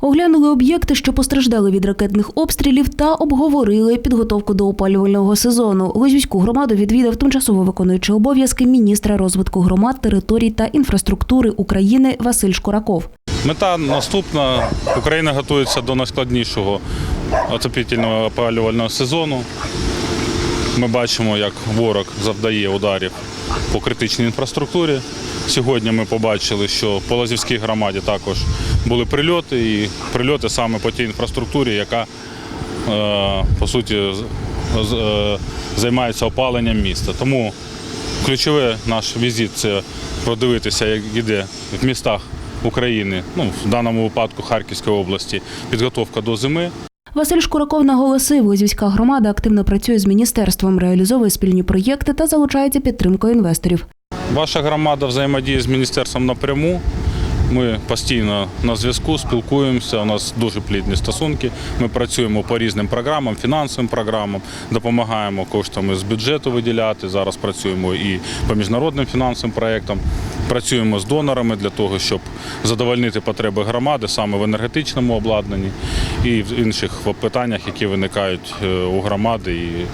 Оглянули об'єкти, що постраждали від ракетних обстрілів, та обговорили підготовку до опалювального сезону. Лозівську громаду відвідав тимчасово виконуючий обов'язки міністра розвитку громад, територій та інфраструктури України Василь Шкураков. Мета наступна. Україна готується до найскладнішого отопітельного опалювального сезону. Ми бачимо, як ворог завдає ударів по критичній інфраструктурі. Сьогодні ми побачили, що по Лазівській громаді також були прильоти, і прильоти саме по тій інфраструктурі, яка е, по суті е, займається опаленням міста. Тому ключове наш візит це продивитися, як іде в містах України, ну в даному випадку Харківської області, підготовка до зими. Василь Шкураков наголосив, Лозівська громада активно працює з міністерством, реалізовує спільні проєкти та залучається підтримкою інвесторів. Ваша громада взаємодіє з міністерством напряму. Ми постійно на зв'язку, спілкуємося. У нас дуже плідні стосунки. Ми працюємо по різним програмам, фінансовим програмам, допомагаємо коштами з бюджету виділяти. Зараз працюємо і по міжнародним фінансовим проєктам. Працюємо з донорами для того, щоб задовольнити потреби громади саме в енергетичному обладнанні і в інших питаннях, які виникають е, у громади і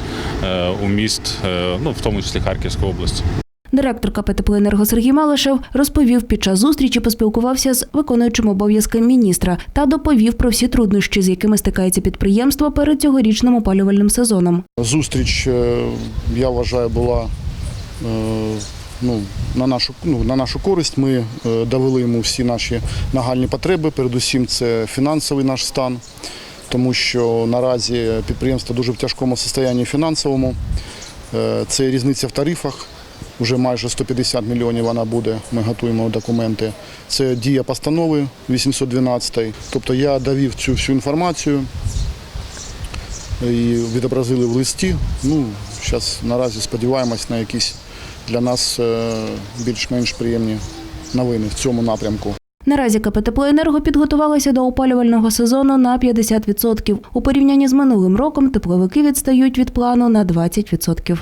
е, у міст, е, ну в тому числі Харківської області. Директор КП «Теплоенерго» Сергій Малишев розповів, під час зустрічі поспілкувався з виконуючим обов'язки міністра та доповів про всі труднощі, з якими стикається підприємство перед цьогорічним опалювальним сезоном. Зустріч, е, я вважаю, була е, ну, на, нашу, ну, на нашу користь. Ми е, довели йому всі наші нагальні потреби. Передусім, це фінансовий наш стан, тому що наразі підприємство дуже в тяжкому стані фінансовому. Це різниця в тарифах. Вже майже 150 мільйонів вона буде. Ми готуємо документи. Це дія постанови 812. Тобто я довів цю всю інформацію і відобразили в листі. Ну, зараз наразі сподіваємось на якісь для нас е, більш-менш приємні новини в цьому напрямку. Наразі КП «Теплоенерго» підготувалося до опалювального сезону на 50%. У порівнянні з минулим роком тепловики відстають від плану на 20%.